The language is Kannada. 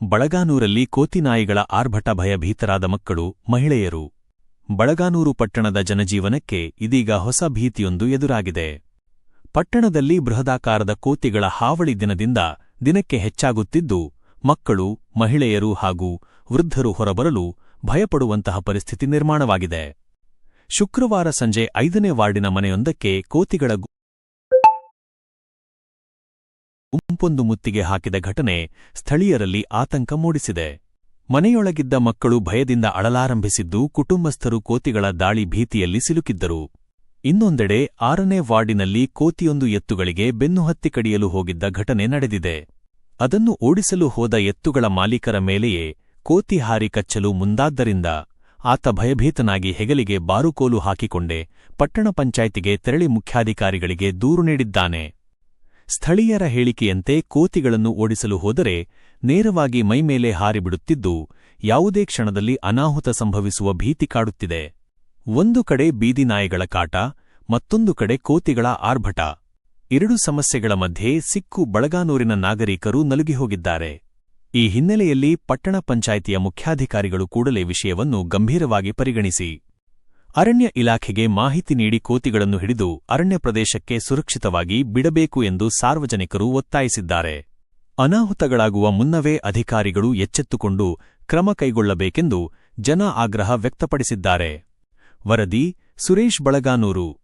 ಬಳಗಾನೂರಲ್ಲಿ ಕೋತಿನಾಯಿಗಳ ಆರ್ಭಟ ಭಯಭೀತರಾದ ಮಕ್ಕಳು, ಮಹಿಳೆಯರು. ಬಳಗಾನೂರು ಪಟ್ಟಣದ ಜನಜೀವನಕ್ಕೆ ಇದೀಗ ಹೊಸ ಭೀತಿಯೊಂದು ಎದುರಾಗಿದೆ. ಪಟ್ಟಣದಲ್ಲಿ ಬೃಹದಾಕಾರದ ಕೋತಿಗಳ ಹಾವಳಿ ದಿನದಿಂದ ದಿನಕ್ಕೆ ಹೆಚ್ಚಾಗುತ್ತಿದ್ದು, ಮಕ್ಕಳು, ಮಹಿಳೆಯರು ಹಾಗೂ ವೃದ್ಧರು ಹೊರಬರಲು ಭಯಪಡುವಂತಹ ಪರಿಸ್ಥಿತಿ ನಿರ್ಮಾಣವಾಗಿದೆ. ಶುಕ್ರವಾರ ಸಂಜೆ ಐದನೇ ವಾರ್ಡಿನ ಮನೆಯೊಂದಕ್ಕೆ ಕೋತಿಗಳ ಗುಂಪೊಂದು ಮುತ್ತಿಗೆ ಹಾಕಿದ ಘಟನೆ ಸ್ಥಳೀಯರಲ್ಲಿ ಆತಂಕ ಮೂಡಿಸಿದೆ. ಮನೆಯೊಳಗಿದ್ದ ಮಕ್ಕಳು ಭಯದಿಂದ ಅಳಲಾರಂಭಿಸಿದ್ದು ಕುಟುಂಬಸ್ಥರು ಕೋತಿಗಳ ದಾಳಿ ಭೀತಿಯಲ್ಲಿ ಸಿಲುಕಿದ್ದರು. ಇನ್ನೊಂದೆಡೆ ಆರನೇ ವಾರ್ಡಿನಲ್ಲಿ ಕೋತಿಯೊಂದು ಎತ್ತುಗಳಿಗೆ ಬೆನ್ನುಹತ್ತಿ ಕಡಿಯಲು ಹೋಗಿದ್ದ ಘಟನೆ ನಡೆದಿದೆ. ಅದನ್ನು ಓಡಿಸಲು ಹೋದ ಎತ್ತುಗಳ ಮಾಲೀಕರ ಮೇಲೆಯೇ ಕೋತಿ ಹಾರಿ ಕಚ್ಚಲು ಮುಂದಾದ್ದರಿಂದ ಆತ ಭಯಭೀತನಾಗಿ ಹೆಗಲಿಗೆ ಬಾರುಕೋಲು ಹಾಕಿಕೊಂಡೆ ಪಟ್ಟಣ ಪಂಚಾಯ್ತಿಗೆ ತೆರಳಿ ಮುಖ್ಯಾಧಿಕಾರಿಗಳಿಗೆ ದೂರು ನೀಡಿದ್ದಾನೆ. ಸ್ಥಳೀಯರ ಹೇಳಿಕೆಯಂತೆ ಕೋತಿಗಳನ್ನು ಓಡಿಸಲು ಹೋದರೆ ನೇರವಾಗಿ ಮೈಮೇಲೆ ಹಾರಿಬಿಡುತ್ತಿದ್ದು, ಯಾವುದೇ ಕ್ಷಣದಲ್ಲಿ ಅನಾಹುತ ಸಂಭವಿಸುವ ಭೀತಿ ಕಾಡುತ್ತಿದೆ. ಒಂದು ಕಡೆ ಬೀದಿನಾಯಿಗಳ ಕಾಟ, ಮತ್ತೊಂದು ಕಡೆ ಕೋತಿಗಳ ಆರ್ಭಟ. ಎರಡು ಸಮಸ್ಯೆಗಳ ಮಧ್ಯೆ ಸಿಕ್ಕು ಬಳಗಾನೂರಿನ ನಾಗರಿಕರು ನಲುಗಿಹೋಗಿದ್ದಾರೆ. ಈ ಹಿನ್ನೆಲೆಯಲ್ಲಿ ಪಟ್ಟಣ ಪಂಚಾಯಿತಿಯ ಮುಖ್ಯಾಧಿಕಾರಿಗಳು ಕೂಡಲೇ ವಿಷಯವನ್ನು ಗಂಭೀರವಾಗಿ ಪರಿಗಣಿಸಿ. ಅರಣ್ಯ ಇಲಾಖೆಗೆ ಮಾಹಿತಿ ನೀಡಿ ಕೋತಿಗಳನ್ನು ಹಿಡಿದು ಅರಣ್ಯ ಪ್ರದೇಶಕ್ಕೆ ಸುರಕ್ಷಿತವಾಗಿ ಬಿಡಬೇಕು ಎಂದು ಸಾರ್ವಜನಿಕರು ಒತ್ತಾಯಿಸಿದ್ದಾರೆ. ಅನಾಹುತಗಳಾಗುವ ಮುನ್ನವೇ ಅಧಿಕಾರಿಗಳು ಎಚ್ಚೆತ್ತುಕೊಂಡು ಕ್ರಮ ಕೈಗೊಳ್ಳಬೇಕೆಂದು ಜನ ಆಗ್ರಹ ವ್ಯಕ್ತಪಡಿಸಿದ್ದಾರೆ. ವರದಿ ಸುರೇಶ್ ಬಳಗಾನೂರು.